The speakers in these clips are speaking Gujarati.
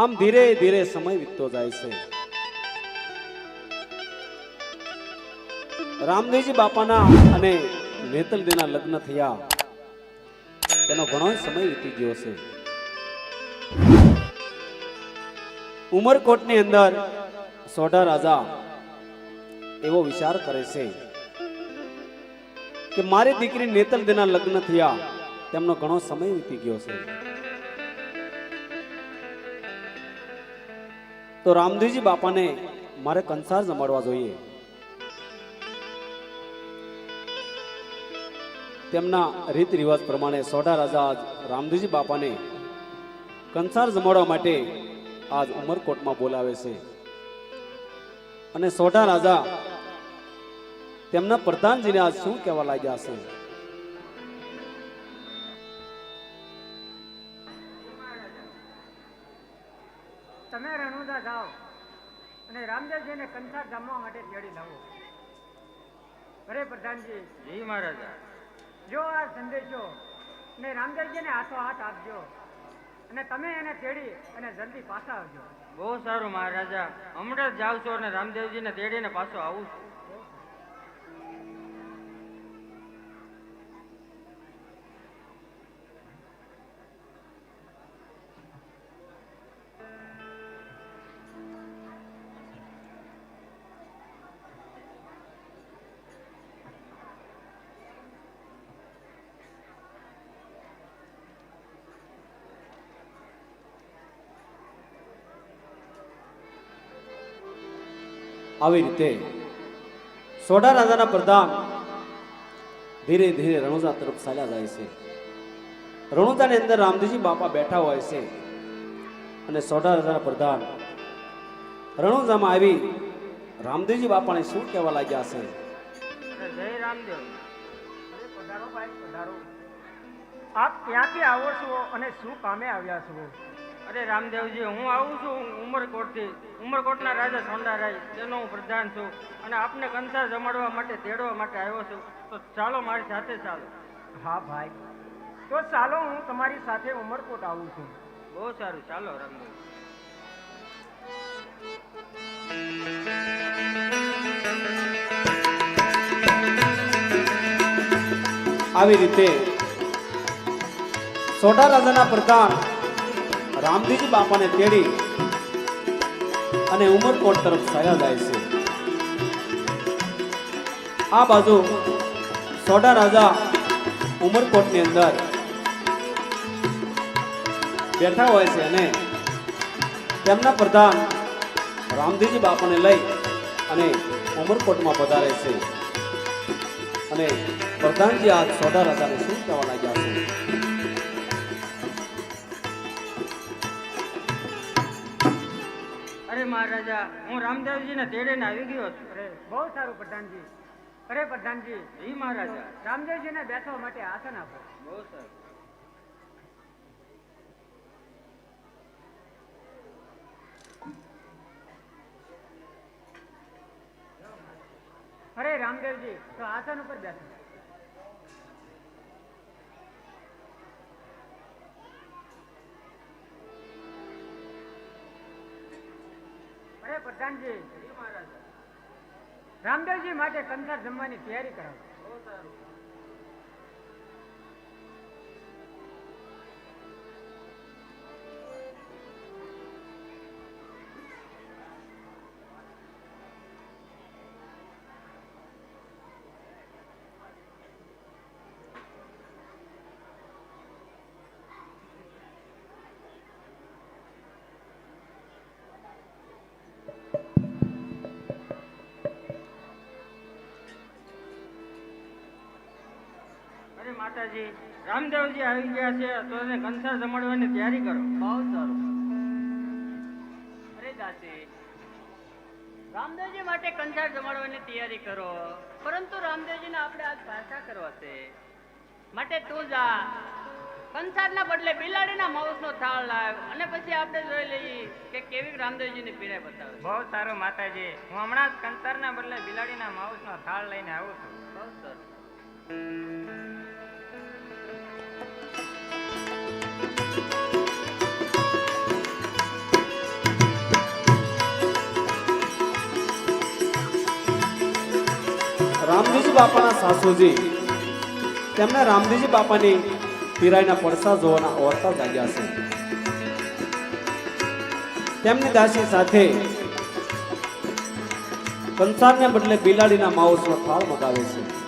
આમ ધીરે ધીરે સમય વીતતો જાય છે. રામદેવજી બાપાના અને નેતલદેના લગ્ન થયા. તેનો ઘણો સમય વીતી ગયો છે. ઉમરકોટની અંદર સોઢા રાજા એવો વિચાર કરે છે કે મારી દીકરી નેતલદેના લગ્ન થયા, તેમનો ઘણો સમય વીતી ગયો છે. તો રામદેવજી બાપાને મારે કંસાર જમાડવા જોઈએ. તેમના રીત રિવાજ પ્રમાણે સોઢા રાજા આજ રામદેવજી બાપાને કંસાર જમાડવા માટે આજ ઉમરકોટમાં બોલાવે છે. અને સોઢા રાજા તેમના પ્રધાનજીને આજ શું કહેવા લાગ્યા છે અને રામદેવજીને કંસાર જમવા માટે તેડી લાવો. અરે પ્રધાનજી. જી મહારાજા. જો આ સંદેશો ને રામદેવજીને હાથો હાથ આપજો અને તમે એને તેડી અને જલ્દી પાછા આવજો. બહુ સારું મહારાજા. હમણાં જ જાવ છો અને રામદેવજીને તેડીને પાછો આવું છું. આવી રીતે સોડા રાજાના પ્રધાન ધીરે ધીરે રણુજા તરફ ચાલ્યા જાય છે. રણુજાની અંદર રામદેવજી બાપા બેઠા હોય છે અને સોઢા રાજાના પ્રધાન રણુજામાં આવી રામદેવજી બાપાને શું કહેવા લાગ્યા છે? જય રામદેવ. પધારો ભાઈ, પધારો. આપ ક્યાંથી આવો છો અને શું કામે આવ્યા છો? અરે રામદેવજી હું આવું છું ઉમરકોટથી. ઉમરકોટના રાજા સોંડારાય તેનો હું પ્રધાન છું. અને આપને કંસાર જમાડવા માટે તેડવા માટે આવ્યો છું. તો ચાલો મારી સાથે ચાલો. હા ભાઈ. તો ચાલો હું તમારી સાથે ઉમરકોટ આવું છું. બહુ સારું ચાલો રામદેવ. આવી રીતે સોડા રાજાના પ્રધાન રામદેવજી બાપાને તેડી અને ઉમરકોટ તરફ સયા જાય છે. આ બાજુ સોડા રાજા ઉમરકોટની અંદર બેઠા હોય છે અને તેમના પ્રધાન રામજીજી બાપાને લઈ અને ઉમરકોટમાં પધારે છે. અને પ્રધાનજી આ સોડા રાજાને શું કહેવા લાગ્યા છે? અરે મહારાજા હું રામદેવજીને તેડીને આવી ગયો છું અરે બહુ સારું પ્રધાનજી. અરે પ્રધાનજી જી મહારાજા. રામદેવજીને બેસવા માટે આસન આપો. બહુ સારું. અરે રામદેવજી તો આસન ઉપર બેસો. પ્રધાનજી. રામદેવજી માટે કંસાર જમવાની તૈયારી કરાવો. માતાજી રામદેવજી આવી ગયા છે તો એને કંસાર જમાડવાની તૈયારી કરો. બહુ સારું. અરે દાસી રામદેવજી માટે કંસાર જમાડવાની તૈયારી કરો. પરંતુ રામદેવજીને આપણે આજ પાછા કરવા છે. માટે તું જા. કંસારના બદલે બિલાડીના માઉસનો થાળ લાવ અને પછી આપણે જોઈ લઈએ કે કેવી રામદેવજીની પીડા બતાવે બહુ સારું માતાજી. હું હમણાં જ કંસારના બદલે બિલાડીના માઉસનો થાળ લઈને આવું છું. બહુ સરસ રામદેવજી બાપાના સાસુજી. તેમના રામદેવજી બાપાની પીરાઈના પડસા જોવાના ઓરતા જાગ્યા છે. તેમની દાસી સાથે કંસારને બદલે બિલાડીના માઉસનો થાળ મગાવે છે.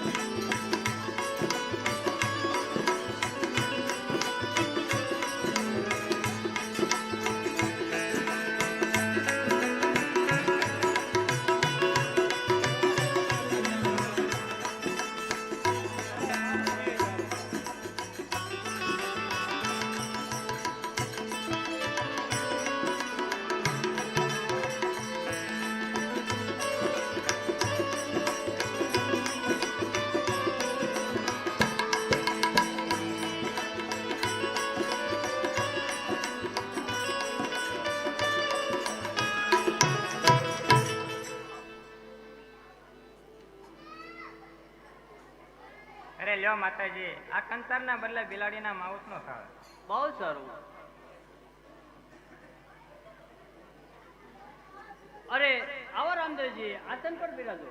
લ્યો માતાજી. આ કંસારના બદલે બિલાડીના માઉસનો થાળ. બહુ સારું. અરે, આવો રામદેવજી, આસન પર બિરાજો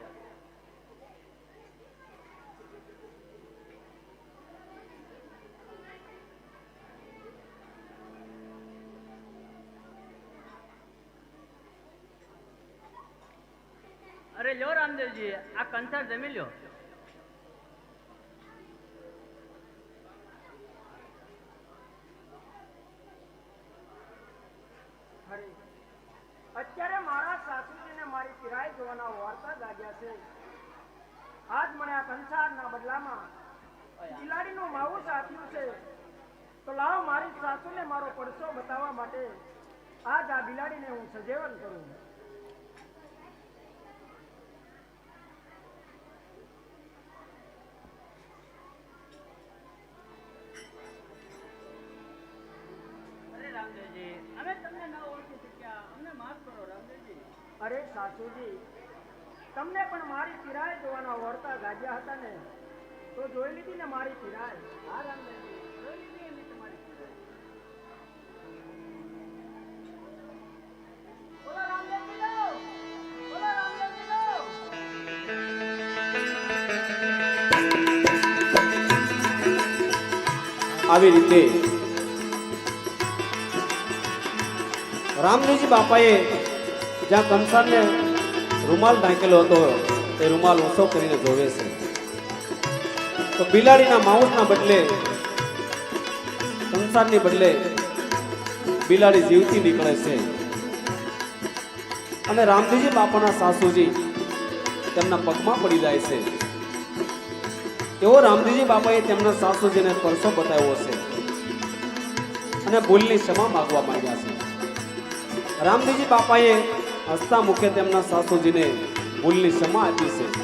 અરે લ્યો રામદેવજી, આ કંસાર જમી લ્યો હરી અત્યારે મારા સાસુજીને મારી પિરાય જોવાના વાર્તા જાગ્યા છે. આજ મને આ સંસારના બદલામાં બિલાડીનું માવું આપ્યું છે. તો લાવ મારી સાસુને મારો પરસો બતાવવા માટે આજ આ બિલાડીને હું સજેવન કરું. અરે સાસુજી, તમને પણ મારી પીરાઈ જોવાના વર્તા ગાજ્યા હતા ને? તો જોઈ લીધી ને મારી કિરાય હા લો આવી રીતે રામદેવજી બાપાએ જ્યાં કંસારને રૂમાલ ઢાંકેલો હતો એ રૂમાલ ઓછો કરીને જોવે છે. તો બિલાડીના માઉસના બદલે, કંસારની બદલે બિલાડી જીવતી નીકળે છે. અને રામજીજી બાપાના સાસુજી તેમના પગમાં પડી જાય છે. એવો રામજીજી બાપાએ તેમના સાસુજીને પરસો બતાવ્યો છે અને ભૂલની ક્ષમા માગવા માંગ્યા છે. રામજીજી બાપાએ હસતા મુખે તેમના સાસુજીને ભૂલની ક્ષમા આપી છે.